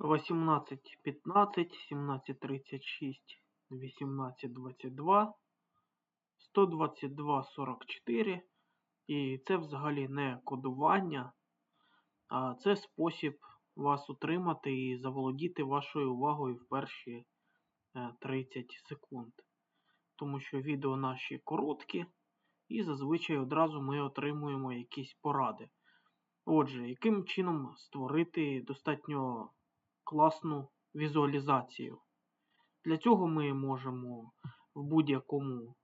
18, 15, 17, 36, 18, 22, 122, 44. І це взагалі не кодування, а це спосіб вас утримати і заволодіти вашою увагою в перші е, 30 секунд. Тому що відео наші короткі, і зазвичай одразу ми отримуємо якісь поради. Отже, яким чином створити достатньо класну візуалізацію? Для цього ми можемо в будь-якому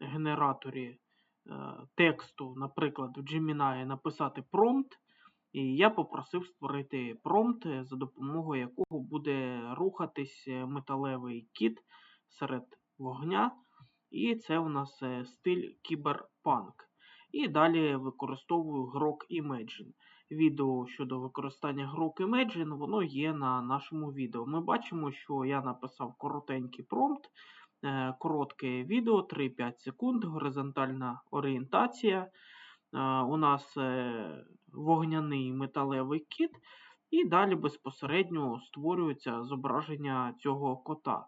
генераторі е, тексту, наприклад, в Gemini написати промпт, і я попросив створити промпт, е, за допомогою якого буде рухатись е, металевий кіт серед вогня. І це у нас стиль кіберпанк. І далі використовую Grok Imagine. Відео щодо використання Grok Imagine, воно є на нашому відео. Ми бачимо, що я написав коротенький промпт, е, коротке відео 3-5 секунд, горизонтальна орієнтація. Е, У нас е, вогняний металевий кіт, і далі безпосередньо створюється зображення цього кота.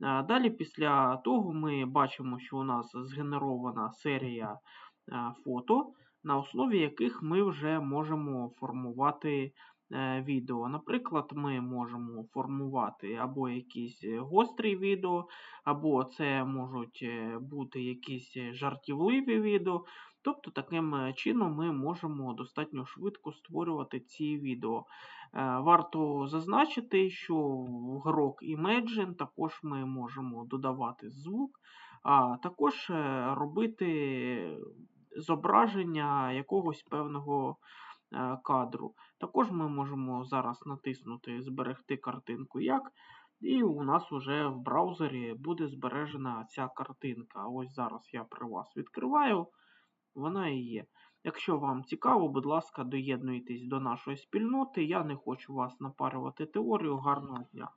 Далі, після того, ми бачимо, що у нас згенерована серія фото, на основі яких ми вже можемо формувати е, відео. Наприклад, ми можемо формувати або якісь е, гострі відео, або це можуть е, бути якісь е, жартівливі відео. Тобто, таким е, чином ми можемо достатньо швидко створювати ці відео. Е, Варто зазначити, що в Grok Imagine також ми можемо додавати звук, а також е, робити зображення якогось певного е, кадру. Також ми можемо зараз натиснути Зберегти картинку як, і у нас вже в браузері буде збережена ця картинка. Ось зараз я при вас відкриваю, вона і є. Якщо вам цікаво, будь ласка, доєднуйтесь до нашої спільноти. Я не хочу вас напарювати теорію. Гарного дня!